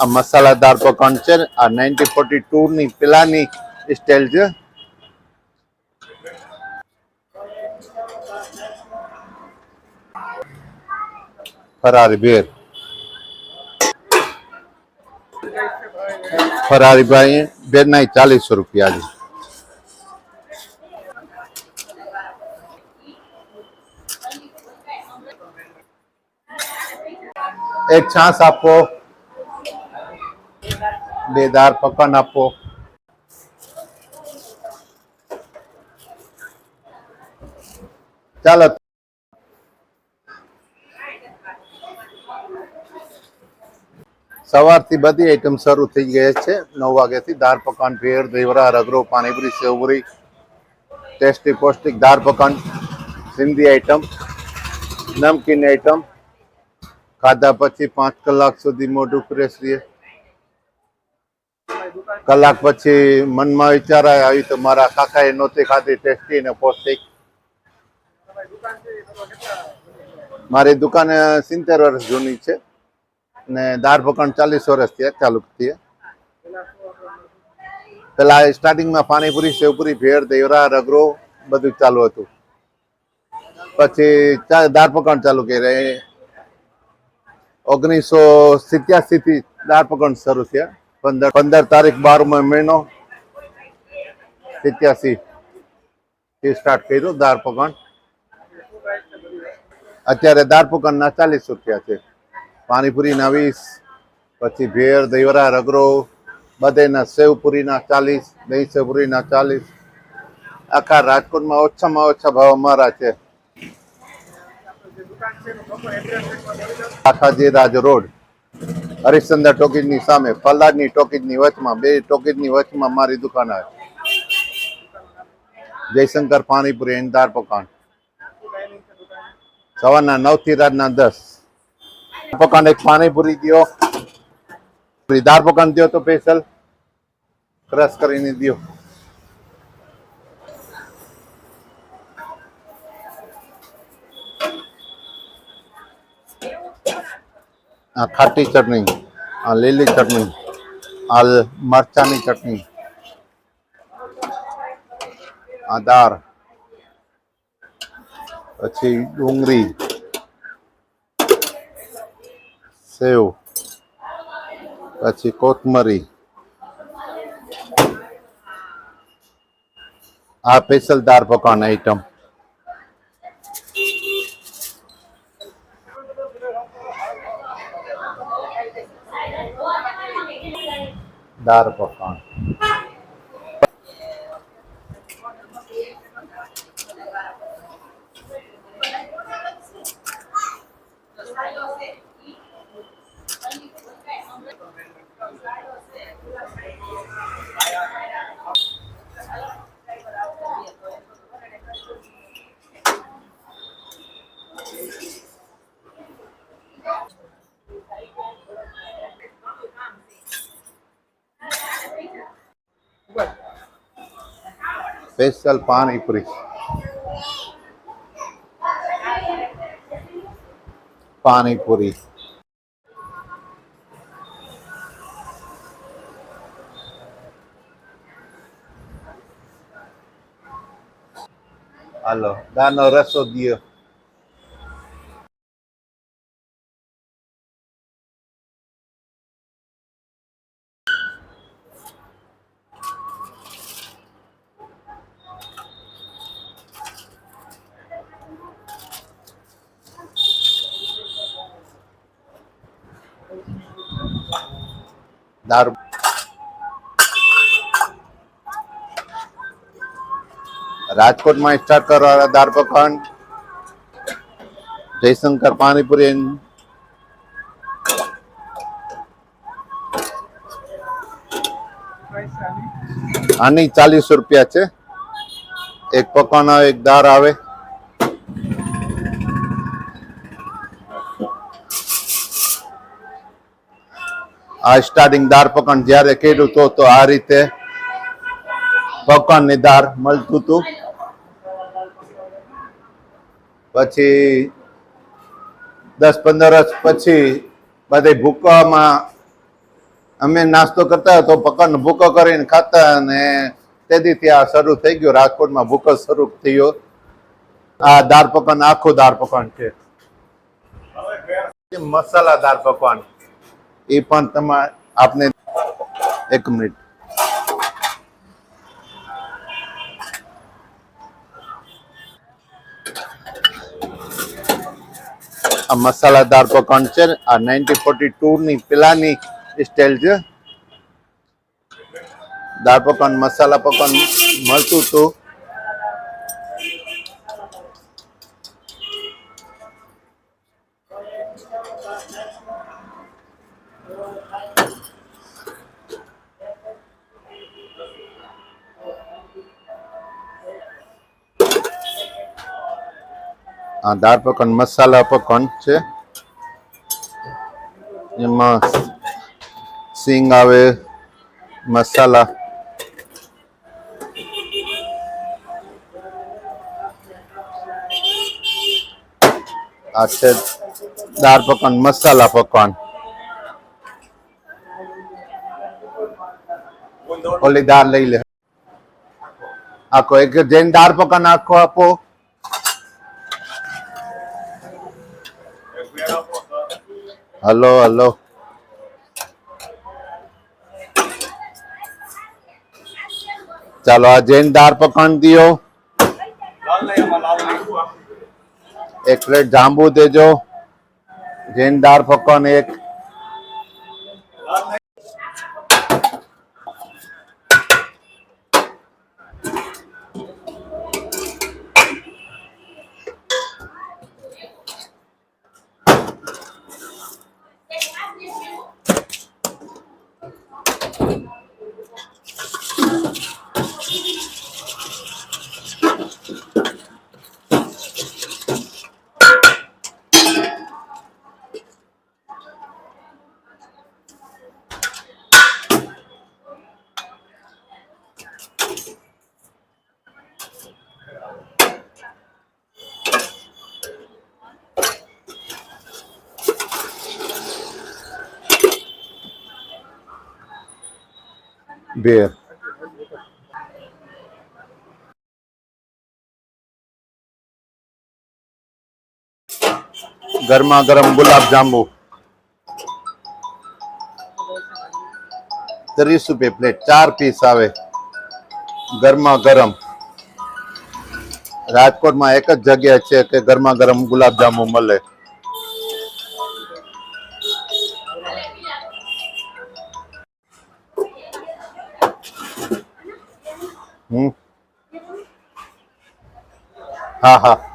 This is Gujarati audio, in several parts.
આ મસાલાદાર પકવાન છે આ નાઇન્ટી ફોર્ટી ટુ ની પેલાની સ્ટાઇલ છે. ફરારી બેર. ફરારી ભાઈ બેર ના ચાલીસો રૂપિયા છે. એક છાસ આપો. બે દાળ પકવાન આપો. ચાલો. સવારથી બધી આઈટમ શરૂ થઈ ગઈ છે. નવ વાગ્યાથી દાળ પકવાન, ભેળ દેવરા રગરો પાણીપુરી, સેવપુરી, ટેસ્ટી, પૌષ્ટિક દાળ પકવાન, સિંધી આઈટમ નમકીન આઈટમ ખાધા પછી પાંચ કલાક સુધી મોઢું ફ્રેશ રહે. કલાક પછી મનમાં વિચાર આવી તો મારા કાકાએ નહોતી ખાધી, ટેસ્ટી ને પૌષ્ટિક. મારી દુકાન સિત્તેર વર્ષ જૂની છે ને દાળ પકડ ચાલીસ વર્ષ થયા, ચાલુ થયા. પેલા સ્ટાર્ટિંગમાં પાણીપુરી, સેવપુરી, ભેળ, દેવરા, રગરો બધું ચાલુ હતું. પછી દાળ પકડ ચાલુ કર્યા. ઓગણીસો સિત્યાસી થી દાળ પકડ શરૂ થયા. પંદર પંદર તારીખ બારમો મહિનો. સિત્યાસી થી સ્ટાર્ટ કર્યું દાળ પકણ અત્યારે દાળ પકવાનના ચાલીસ રૂપિયા છે. પાણીપુરીના વીસ, પછી ભેળ દહીવરા રગરો બધેના સેવપુરીના ચાલીસ દહીં સેવપુરીના ચાલીસ. આખા રાજકોટમાં ઓછામાં ઓછા ભાવ અમારા છે. આખાજી રાજ રોડ હરિશ્ચંદ્ર ટોકીજની સામે, ફલાદની ટોકીજની વચમાં, બે ટોકીજની વચમાં મારી દુકાન આવે. જયશંકર પાણીપુરી પકાન પકવાન સવારના નવથી રાતના દસ. પકવાન એક પાણીપુરી દો દાર દાળ દો તો સ્પેશિયલ ક્રશ કરીને દ્યો. આ ખાટી ચટણી, આ લીલી ચટણી, આ મરચાની ચટણી, આ દાળ, પછી ડુંગળી, સેવ, પછી કોથમરી, આ સ્પેશિયલ દાળ પકવાન આઈટમ દાળ પકવાન સ્પેશિયલ પાણીપુરી પાણીપુરી હાલો દાનો રસો દિયો દારૂ. રાજકોટમાં સ્ટાર્ટ કરવાના દાળ પકવાન, જયશંકર પાણીપુરી આની ચાલીસ રૂપિયા છે. એક પકવાન આવે એક દાળ આવે. આ સ્ટાર્ટિંગ દાળ પકવાન જ્યારે કર્યું તો આ રીતે પકવાનની દાળ મળતું હતું. પછી દસ પંદર વર્ષ પછી બધે ભૂકવામાં અમે નાસ્તો કરતા તો પકડ ભૂકો કરીને ખાતા અને તેથી આ શરૂ થઈ ગયું. રાજકોટમાં ભૂકો શરૂ થયો. આ દાળ પકવાન આખું દાળ પકવાન છે. મસાલા દાળ પકવાન. એ પણ તમારે આપને એક મિનિટ. આ મસાલાદાર પકવાન છે આ નાઇન્ટી ફોર્ટી ટુ ની પેલાની સ્ટાઇલ છે. દાળ પકવાન, મસાલા પકવાન મળતું હતું. આ દાળ પકવાન, મસાલા પકવાન છે. એમાં સિંગ આવે, મસાલા. આ છે દાળ પકવાન, મસાલા પકવાન. ઓલી દાળ લઈ લે. આખો એક જૈન દાળ પકવાન નાખો આપો. Hello hello. ચાલો, આ જૈન દાળ પકવાન દો એક પ્લેટ જાંબુ દેજો. જૈન દાળ પકવાન એક. બે ગરમા ગરમ ગુલાબ જાંબુ ત્રીસ રૂપિયા પ્લેટ ચાર પીસ આવે ગરમા ગરમ. રાજકોટમાં એક જ જગ્યા છે કે ગરમા ગરમ ગુલાબજાંબુ મળે. હમ. હા હા.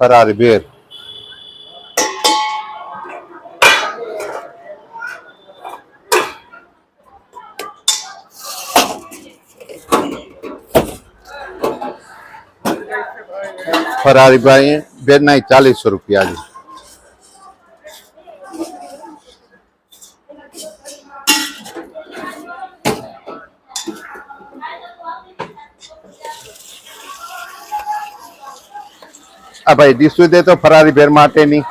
ફરારી બેર ફરારી ભાઈ બેર ના ચાલીસો રૂપિયા આ ભાઈ ડીશું દે તો ફરારી ભેર માટેની.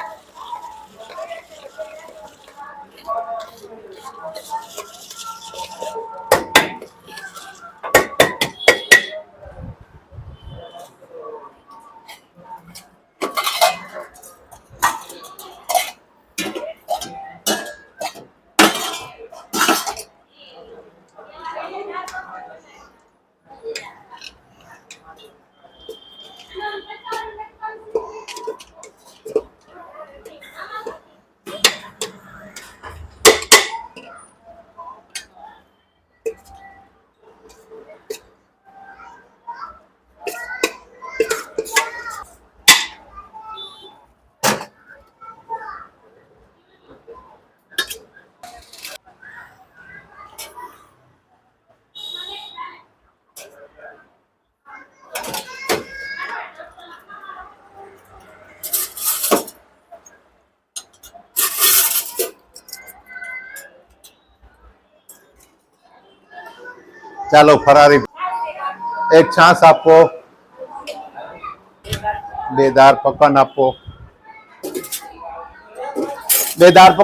ચાલો ફરારી. એક છાસ આપો. બે દાળ પકવાન આપો. બે દાર પકવાન